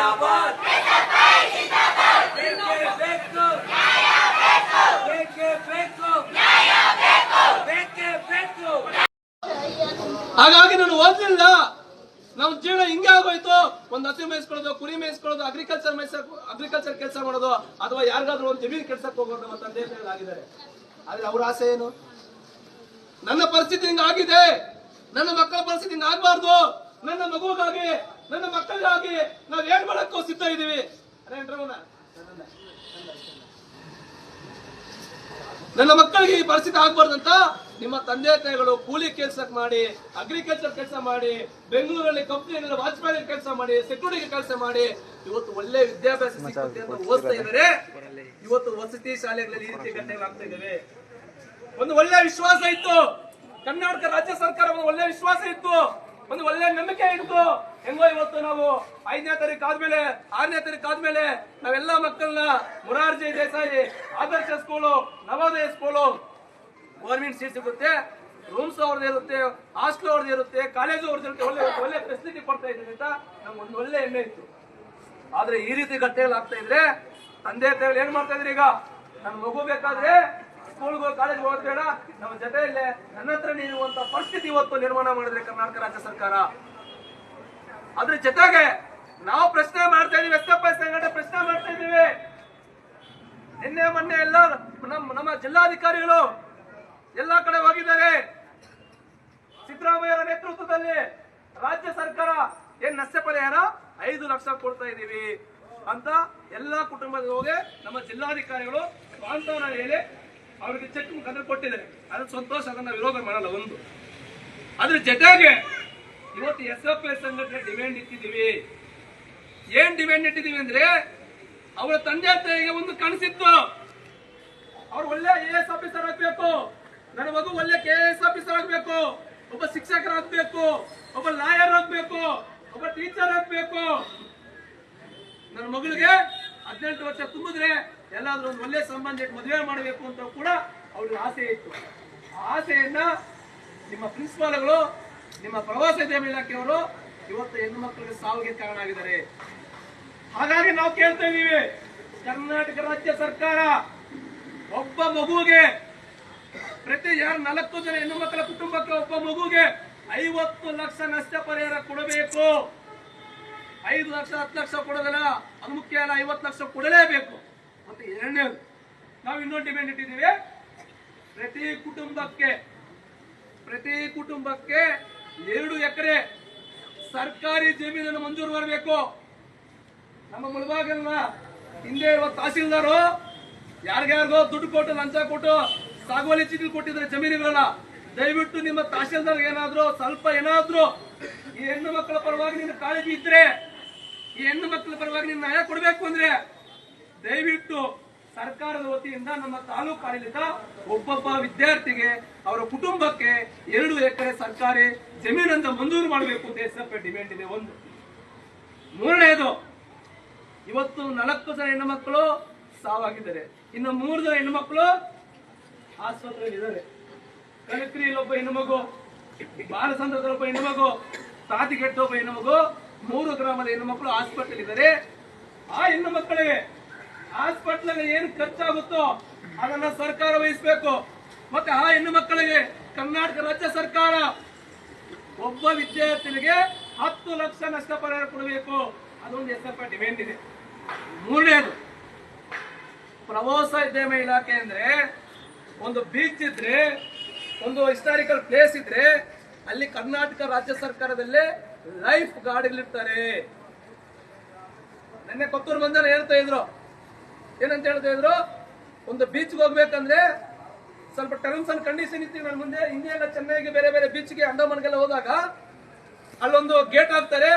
ಜಿಂದಾಬಾದ್ ಹಾಗಾಗಿ ನಾನು ಓದಲಿಲ್ಲ ನಮ್ಮ ಜೀವನ ಹಿಂಗೆ ಆಗೋಯ್ತು. ಒಂದ್ ಹತ್ತಿ ಮೇಯಿಸ್ಕೊಳ್ಳೋದು, ಕುರಿ ಮೇಯಿಸ್ಕೊಳ್ಳೋದು ಅಗ್ರಿಕಲ್ಚರ್ ಮೇಯ್ಸ ಅಗ್ರಿಕಲ್ಚರ್ ಕೆಲಸ ಮಾಡೋದು, ಅಥವಾ ಯಾರಿಗಾದ್ರೂ ಒಂದು ಜಮೀನ್ ಕೆಲ್ಸಕ್ಕೆ ಹೋಗೋದು ನಮ್ಮ ತಂದೆ ಆಗಿದ್ದಾರೆ ಆದ್ರೆ ಅವ್ರ ಆಸೆ ಏನು? ನನ್ನ ಪರಿಸ್ಥಿತಿ ಹಿಂಗಾಗಿದೆ. ನನ್ನ ಮಕ್ಕಳ ಪರಿಸ್ಥಿತಿ ಹಿಂಗಾಗಬಾರ್ದು. ನನ್ನ ಮಗುಗಾಗಿ ನನ್ನ ಮಕ್ಕಳಿಗಾಗಿ ನಾವ್ ಏನ್ ಮಾಡಕ್ಕೂ ಸಿದ್ಧ ಇದೀವಿ? ನನ್ನ ಮಕ್ಕಳಿಗೆ ಈ ಪರಿಸ್ಥಿತಿ ಆಗ್ಬಾರ್ದಂತ ನಿಮ್ಮ ತಂದೆ ತಾಯಿಗಳು ಕೂಲಿ ಕೆಲ್ಸಕ್ಕೆ ಮಾಡಿ ಅಗ್ರಿಕಲ್ಚರ್ ಕೆಲಸ ಮಾಡಿ ಬೆಂಗಳೂರಲ್ಲಿ ಕಂಪ್ನಿಯಲ್ಲಿ ವಾಚ್ಮ್ಯಾನ್ ಕೆಲಸ ಮಾಡಿ ಸೆಕ್ಯೂರಿಟಿ ಕೆಲಸ ಮಾಡಿ ಇವತ್ತು ಒಳ್ಳೆ ವಿದ್ಯಾಭ್ಯಾಸ ಸಿಗುತ್ತೆ ಅಂತ ಓದ್ತಾ ಇದ್ದಾರೆ ಇವತ್ತು ವಸತಿ ಶಾಲೆಗಳಲ್ಲಿ ಈ ರೀತಿ ಘಟನೆಗಳಾಗ್ತಾ ಇದ್ದೇವೆ ಒಂದು ಒಳ್ಳೆ ವಿಶ್ವಾಸ ಇತ್ತು. ಕರ್ನಾಟಕ ರಾಜ್ಯ ಸರ್ಕಾರ ಒಂದು ಒಳ್ಳೆ ವಿಶ್ವಾಸ ಇತ್ತು. ಒಂದು ಒಳ್ಳೆ ನಂಬಿಕೆ ಇತ್ತು. ಹೆಂಗೋ ಇವತ್ತು ನಾವು ಐದನೇ ತಾರೀಕು ಆದ್ಮೇಲೆ, ಆರನೇ ತಾರೀಕು ಆದ್ಮೇಲೆ ನಾವೆಲ್ಲ ಮಕ್ಕಳನ್ನ Morarji Desai Adarsha school, Navodaya school government seat ಸಿಗುತ್ತೆ. ರೂಮ್ಸ್ ಅವ್ರದ್ದು ಇರುತ್ತೆ, ಹಾಸ್ಟೆಲ್ ಅವ್ರದ್ದು ಇರುತ್ತೆ, ಕಾಲೇಜು ಅವ್ರದ್ದು ಇರುತ್ತೆ. ಒಳ್ಳೆ ಒಳ್ಳೆ ಫೆಸಿಲಿಟಿ ಕೊಡ್ತಾ ಇದ್ದೀವಿ ಅಂತ ನಮ್ಗೆ ಒಂದು ಒಳ್ಳೆ ಹೆಮ್ಮೆ ಇತ್ತು. ಆದ್ರೆ ಈ ರೀತಿ ಘಟನೆಗಳು ಆಗ್ತಾ ಇದ್ರೆ ತಂದೆ ತಾಯಿ ಏನ್ ಮಾಡ್ತಾ ಇದ್ರಿ ಈಗ? ನನ್ ಮಗು ಬೇಕಾದ್ರೆ ಸ್ಕೂಲ್ಗೆ ಕಾಲೇಜ್ ಹೋಗೋದ್ ಬೇಡ. ನಮ್ಮ ಜೊತೆಯಲ್ಲೇ ನನ್ನ ಹತ್ರ ನೀಡುವಂತ ಪರಿಸ್ಥಿತಿ ಇವತ್ತು ನಿರ್ಮಾಣ ಮಾಡಿದ್ರೆ ಕರ್ನಾಟಕ ರಾಜ್ಯ ಸರ್ಕಾರ. ಅದ್ರ ಜೊತೆಗೆ ನಾವು ಪ್ರಶ್ನೆ ಮಾಡ್ತಾ ಇದೀವಿ ಎಸ್ಕಪ್ಪ ಸಂಘಟನೆ ಪ್ರಶ್ನೆ ಮಾಡ್ತಾ ಇದೀವಿ. ನಿನ್ನೆ, ಮೊನ್ನೆ ಎಲ್ಲ ನಮ್ಮ ನಮ್ಮ ಜಿಲ್ಲಾಧಿಕಾರಿಗಳು ಎಲ್ಲ ಕಡೆ ಹೋಗಿದ್ದಾರೆ. ಸಿದ್ದರಾಮಯ್ಯ ನೇತೃತ್ವದಲ್ಲಿ ರಾಜ್ಯ ಸರ್ಕಾರ ಏನ್ ನಷ್ಟ ಪರಿಹಾರ? ಐದು ಲಕ್ಷ ಕೊಡ್ತಾ ಇದೀವಿ ಅಂತ ಎಲ್ಲಾ ಕುಟುಂಬದ ಹೋಗಿ ನಮ್ಮ ಜಿಲ್ಲಾಧಿಕಾರಿಗಳು ಸಾಂತ್ವನ ಹೇಳಿ ಅವರಿಗೆ ಚೆಕ್ ಮುಖಾಂತರ ಕೊಟ್ಟಿದ್ದಾರೆ. ಅದು ಸಂತೋಷ, ಅದನ್ನ ವಿರೋಧ ಮಾಡಲ್ಲ ಒಂದು. ಅದ್ರ ಜೊತೆಗೆ ಇವತ್ತು ಎಸ್ ಎಫ್ ಐ ಸಂಘಟನೆ ಡಿಮ್ಯಾಂಡ್ ಇಟ್ಟಿದ್ದೀವಿ. ಏನ್ ಡಿಮ್ಯಾಂಡ್ ಇಟ್ಟಿದ್ದೀವಿ ಅಂದ್ರೆ ಅವರ ತಂದೆ ತಾಯಿಗೆ ಒಂದು ಕನಸಿತ್ತು. ಅವ್ರು ಒಳ್ಳೆ ಎ ಎಸ್ ಆಫೀಸರ್ ಆಗ್ಬೇಕು. ನನ್ನ ಮಗು ಒಳ್ಳೆ ಕೆ ಎಸ್ ಆಫೀಸರ್ ಆಗ್ಬೇಕು. ಒಬ್ಬ ಶಿಕ್ಷಕರಾಗಬೇಕು ಒಬ್ಬ ಲಾಯರ್ ಆಗ್ಬೇಕು. ಒಬ್ಬ ಟೀಚರ್ ಆಗ್ಬೇಕು. ನನ್ನ ಮಗಳಿಗೆ ಹದಿನೆಂಟು ವರ್ಷ ತುಂಬಿದ್ರೆ ಎಲ್ಲಾದ್ರೂ ಒಂದು ಒಳ್ಳೆ ಸಂಬಂಧ ಮದುವೆ ಮಾಡಬೇಕು ಅಂತ ಕೂಡ ಅವ್ರಿಗೆ ಆಸೆ ಇತ್ತು. ಆ ಆಸೆಯನ್ನ ನಿಮ್ಮ ಪ್ರಿನ್ಸಿಪಾಲ್ಗಳು ನಿಮ್ಮ ಪ್ರವಾಸೋದ್ಯಮ ಇಲಾಖೆಯವರು ಇವತ್ತು ಹೆಣ್ಣು ಮಕ್ಕಳಿಗೆ ಸಾವಿಗೆ ಕಾರಣ ಆಗಿದ್ದಾರೆ. ಹಾಗಾಗಿ ನಾವು ಕೇಳ್ತಾ ಇದ್ದೀವಿ, ಕರ್ನಾಟಕ ರಾಜ್ಯ ಸರ್ಕಾರ ಒಬ್ಬ ಮಗುವಿಗೆ ಪ್ರತಿ ಯಾರು ನಾಲ್ಕು ಜನ ಹೆಣ್ಣು ಮಕ್ಕಳ ಕುಟುಂಬಕ್ಕೆ ಒಬ್ಬ ಮಗುಗೆ ಐವತ್ತು ಲಕ್ಷ ನಷ್ಟ ಪರಿಹಾರ ಕೊಡಬೇಕು. ಐದು ಲಕ್ಷ, ಹತ್ತು ಲಕ್ಷ ಕೊಡೋದಲ್ಲ ಅದು ಮುಖ್ಯ ಅಲ್ಲ, ಐವತ್ತು ಲಕ್ಷ ಕೊಡಲೇಬೇಕು. ಮತ್ತೆ ಎರಡನೇದು, ನಾವು ಇನ್ನೊಂದು ಡಿಮ್ಯಾಂಡ್ ಇಟ್ಟಿದ್ದೀವಿ. ಪ್ರತಿ ಕುಟುಂಬಕ್ಕೆ ಪ್ರತಿ ಕುಟುಂಬಕ್ಕೆ ಎರಡು ಎಕರೆ ಸರ್ಕಾರಿ ಜಮೀನನ್ನು ಮಂಜೂರು ಮಾಡಬೇಕು. ನಮ್ಮ ಮುಳಬಾಗಲ್ನ ಹಿಂದೆ ಇರುವ ತಹಸೀಲ್ದಾರು, ಯಾರಿಗ್ಯಾರಿಗೋ ದುಡ್ಡು ಕೊಟ್ಟು ಲಂಚ ಕೊಟ್ಟು ಸಾಗುವಳಿ ಚೀಟಿ ಕೊಟ್ಟಿದ್ರೆ ಜಮೀನುಗಳನ್ನ, ದಯವಿಟ್ಟು ನಿಮ್ಮ ತಹಸೀಲ್ದಾರ್ ಏನಾದ್ರು ಸ್ವಲ್ಪ ಏನಾದ್ರು ಈ ಹೆಣ್ಣು ಮಕ್ಕಳ ಪರವಾಗಿ ನಿನ್ನ ಕಾಳಜಿ ಇದ್ರೆ, ಈ ಹೆಣ್ಣು ಮಕ್ಕಳ ಪರವಾಗಿ ನಿನ್ನ ನ್ಯಾಯ ಕೊಡಬೇಕು ಅಂದ್ರೆ ದಯವಿಟ್ಟು ಸರ್ಕಾರದ ವತಿಯಿಂದ ನಮ್ಮ ತಾಲೂಕು ಆಡಳಿತ ಒಬ್ಬೊಬ್ಬ ವಿದ್ಯಾರ್ಥಿಗೆ, ಅವರ ಕುಟುಂಬಕ್ಕೆ ಎರಡು ಎಕರೆ ಸರ್ಕಾರಿ ಜಮೀನಂತ ಮಂಜೂರು ಮಾಡಬೇಕು ಅಂತ ಎಸ್ ಎಫ್ ಡಿಮ್ಯಾಂಡ್ ಇದೆ. ಒಂದು. ಮೂರನೇದು, ಇವತ್ತು ನಾಲ್ಕು ಜನ ಹೆಣ್ಣು ಮಕ್ಕಳು ಸಾವಾಗಿದ್ದಾರೆ. ಇನ್ನು ಮೂರು ಜನ ಹೆಣ್ಣು ಮಕ್ಕಳು ಆಸ್ಪತ್ರೆಯಲ್ಲಿ ಇದ್ದಾರೆ. ಕನಕ್ರಿಯಲ್ಲಿ ಒಬ್ಬ ಹೆಣ್ಣು ಮಗು ಬಾಲಸಂದ್ರದಲ್ಲಿ ಒಬ್ಬ ಹೆಣ್ಣು ಮಗು ತಾತಿಗೆಟ್ಟ ಒಬ್ಬ ಹೆಣ್ಣು ಮಗು ಮೂರು ಗ್ರಾಮದ ಹೆಣ್ಣು ಮಕ್ಕಳು ಇದ್ದಾರೆ. ಆ ಹೆಣ್ಣು ಮಕ್ಕಳಿಗೆ ಹಾಸ್ಪಿಟಲ್ ಏನು ಖರ್ಚಾಗುತ್ತೋ ಅದನ್ನ ಸರ್ಕಾರ ವಹಿಸಬೇಕು. ಮತ್ತೆ ಆ ಹೆಣ್ಣು ಮಕ್ಕಳಿಗೆ ಕರ್ನಾಟಕ ರಾಜ್ಯ ಸರ್ಕಾರ ಒಬ್ಬ ವಿದ್ಯಾರ್ಥಿನಿಗೆ ಹತ್ತು ಲಕ್ಷ ನಷ್ಟ ಪರಿಹಾರ ಕೊಡಬೇಕು. ಅದೊಂದು ಎಸ್ ಎಫ್ ಡಿಮ್ಯಾಂಡ್ ಇದೆ. ಮೂರನೇದು ಪ್ರವಾಸೋದ್ಯಮ ಇಲಾಖೆ ಅಂದ್ರೆ ಒಂದು ಬೀಚ್ ಇದ್ರೆ, ಒಂದು ಹಿಸ್ಟಾರಿಕಲ್ ಪ್ಲೇಸ್ ಇದ್ರೆ ಅಲ್ಲಿ ಕರ್ನಾಟಕ ರಾಜ್ಯ ಸರ್ಕಾರದಲ್ಲೇ ಲೈಫ್ ಗಾರ್ಡ್ಗಳಿರ್ತಾರೆ ನಿನ್ನೆ ಕೊತ್ತೂರು ಬಂದ ಹೇಳ್ತಾ ಇದ್ರು ಏನಂತ ಹೇಳ್ತಾ ಇದ್ರು? ಒಂದು ಬೀಚ್ಗೆ ಹೋಗ್ಬೇಕಂದ್ರೆ ಸ್ವಲ್ಪ ಟರ್ಮ್ಸ್ ಅಂಡ್ ಕಂಡೀಷನ್ ಇತ್ತು. ನನ್ನ ಮುಂದೆ ಎಲ್ಲ ಚೆನ್ನೈಗೆ ಬೇರೆ ಬೇರೆ ಬೀಚ್ಗೆ ಅಂಡಮಾನ್ಗೆಲ್ಲ ಹೋದಾಗ ಅಲ್ಲೊಂದು ಗೇಟ್ ಹಾಕ್ತಾರೆ.